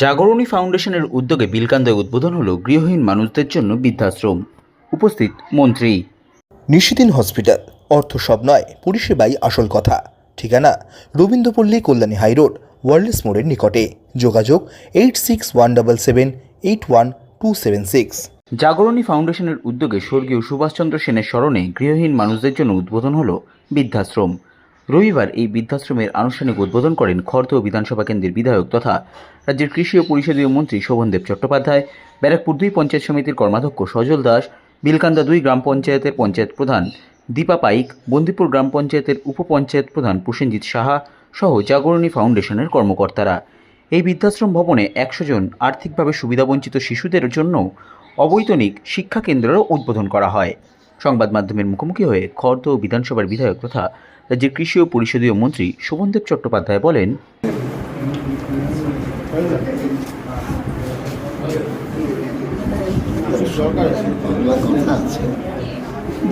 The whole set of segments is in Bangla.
জাগরণী ফাউন্ডেশনের উদ্যোগে বিলকান্দায় উদ্বোধন হলো গৃহহীন মানুষদের জন্য বৃদ্ধাশ্রম। উপস্থিত মন্ত্রী। নিশিদিন হসপিটাল অর্থ সব নয় পরিষেবাই আসল কথা। ঠিকানা রবীন্দ্রপল্লী কল্যাণী হাইরোড ওয়ার্ল্ডস মোড়ের নিকটে। যোগাযোগ eight six one double seven eight one two seven six. Jagarani ফাউন্ডেশনের উদ্যোগে স্বর্গীয় সুভাষচন্দ্র সেনের স্মরণে গৃহহীন মানুষদের জন্য উদ্বোধন হল বৃদ্ধাশ্রম। রবিবার এই বৃদ্ধাশ্রমের আনুষ্ঠানিক উদ্বোধন করেন খড়দহ বিধানসভা কেন্দ্রের বিধায়ক তথা রাজ্যের কৃষি ও পরিষদীয় মন্ত্রী শোভনদেব চট্টোপাধ্যায়, ব্যারাকপুর দুই পঞ্চায়েত সমিতির কর্মাধ্যক্ষ সজল দাস, বিলকান্দা দুই গ্রাম পঞ্চায়েতের পঞ্চায়েত প্রধান দীপা পাইক, বন্দিপুর গ্রাম পঞ্চায়েতের উপপঞ্চায়েত প্রধান প্রসেনজিৎ সাহা সহ জাগরণী ফাউন্ডেশনের কর্মকর্তারা। এই বৃদ্ধাশ্রম ভবনে একশো জন আর্থিকভাবে সুবিধাবঞ্চিত শিশুদের জন্য অবৈতনিক শিক্ষা কেন্দ্রেরও উদ্বোধন করা হয়। সংবাদ মাধ্যমের মুখোমুখি হয়ে খড়দহ বিধানসভার বিধায়ক তথা রাজ্যের কৃষি ও পরিষদীয় মন্ত্রী শোভনদেব চট্টোপাধ্যায় বলেন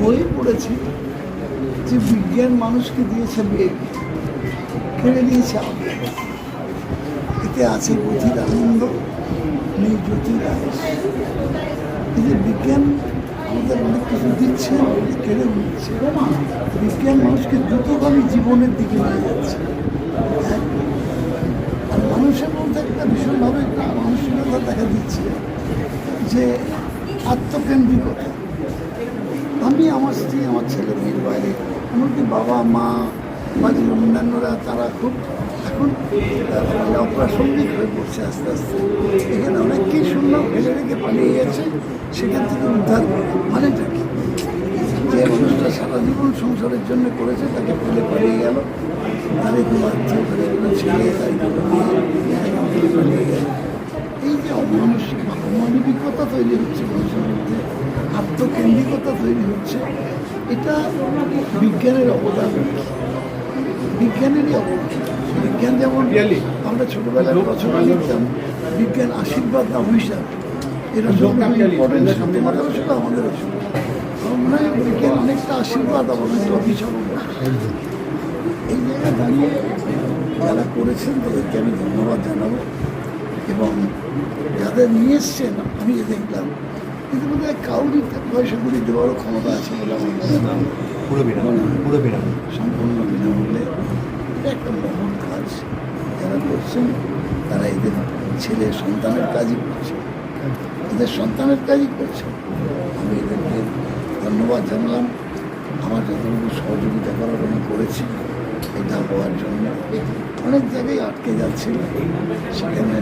বই পড়েছি যে বিজ্ঞান মানুষকে দিয়েছে বেগ কেড়ে দিয়েছে এতে আছে গতির আনন্দ নেই জ্যোতির বিজ্ঞান আমাদের অনেক কিছু দিচ্ছে কেড়ে নিচ্ছে। বিজ্ঞান মানুষকে দ্রুতগামী জীবনের দিকে নিয়ে যাচ্ছে। আর মানুষের মধ্যে একটা ভীষণভাবে একটা মানসিকতা দেখা দিচ্ছে যে আত্মকেন্দ্রিকতা আমি আমার স্ত্রী, আমার ছেলে মেয়ের বাইরে, এমনকি বাবা, মা যে অন্যান্যরা তারা খুব এখন অপ্রাসঙ্গিক হয়ে পড়ছে আস্তে আস্তে। এখানে অনেককেই শুনলাম ফেলে রেখে পালিয়ে গেছে সেখান থেকে উদ্ধার মানেটা কি? যে মানুষটা সারা জীবন সংসারের জন্য করেছে, তাকে ফেলে পালিয়ে গেল। এগুলো আত্মীয় করে এগুলো ছেলে তাই এগুলো মেয়ে, তাকে ফেলে পালিয়ে গেল। এই যে অমানসিক অমানবিকতা তৈরি হচ্ছে মানুষের মধ্যে, আত্মকেন্দ্রিকতা তৈরি হচ্ছে, এটা বিজ্ঞানের অবদান। বিজ্ঞানেরই অবদান বিজ্ঞান যেমন আমরা ছোটবেলায় রচনা লিখতাম বিজ্ঞান আশীর্বাদ না অভিশাপ এটা ইম্পর্টেন্ট তোমাদেরও ছিল আমাদেরও ছিল আমার বিজ্ঞান অনেকটা আশীর্বাদ অনেকটা অভিশাপ এই জায়গায় দাঁড়িয়ে যারা করেছেন তাদেরকে আমি ধন্যবাদ জানাব। এবং যাদের নিয়ে এসছেন আমি যে দেখলাম কিন্তু বোধ হয় কাউরি পয়সা করি দেওয়ারও ক্ষমতা আছে বলে আমার সম্পূর্ণ বিনামূল্যে এটা একটা মহৎ কাজ। যারা করছেন, তারা এদের ছেলে সন্তানের কাজই করছে। এদের সন্তানের কাজই করছে। আমি এদেরকে ধন্যবাদ জানালাম। আমার যতটুকু সহযোগিতা করার আমি করেছি, এটা হওয়ার জন্য অনেক জায়গায় আটকে যাচ্ছিল সেখানে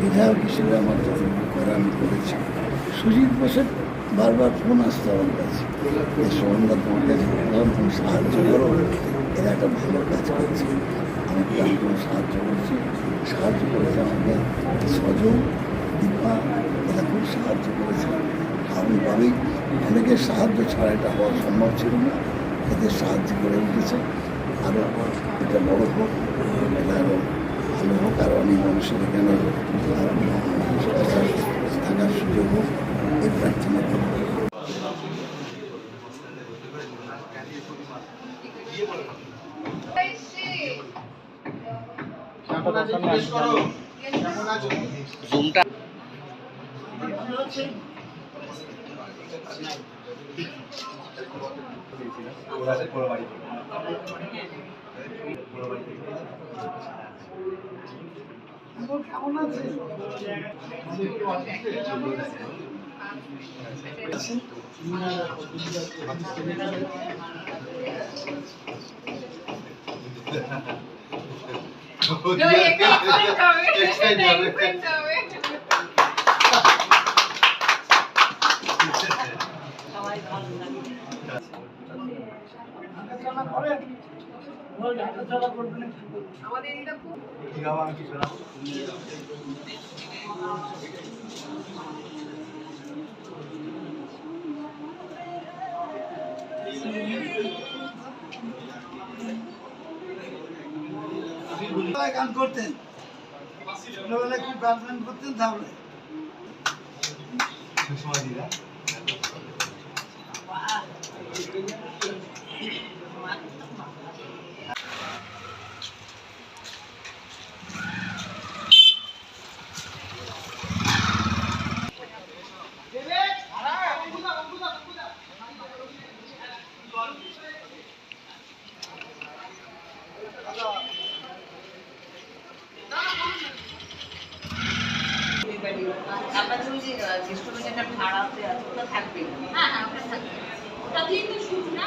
বিধায়ক হিসেবে আমার যতটুকু করা আমি করেছি। সুজিত বোসের বারবার ফোন আসতো আমার কাছে। যে সোহনদা তোমার কাছে সাহায্য করো। এরা একটা ভালো কাজ করছে আমি প্রাণপণ সাহায্য করছি সাহায্য করেছে আমাকে সজল দীপা এরা খুব সাহায্য করেছে স্বাভাবিকভাবেই অনেকের সাহায্য ছাড়া এটা হওয়া সম্ভব ছিল না এদের সাহায্য করে উঠেছে আরও এটা বড় হোক এটা আরও ভালো হোক আর অনেক মানুষের এখানে থাকার সুযোগ হোক এই প্রার্থনা করব কেমন আছে Cuéntame, cuéntame. করেন রোজ হাঁটাচলা করবেন একটু আমাদের এটা খুব ছোটবেলায় গান করতেন। ছোটবেলায় খুব গান করতেন তাহলে? আপনাদের ওই যে জ্যেষ্ঠ যেটা ভাড়াতে আছে ওটা থাকবে হ্যাঁ হ্যাঁ ওটা থাকবে। ওটা দিয়েই তো শুরু না?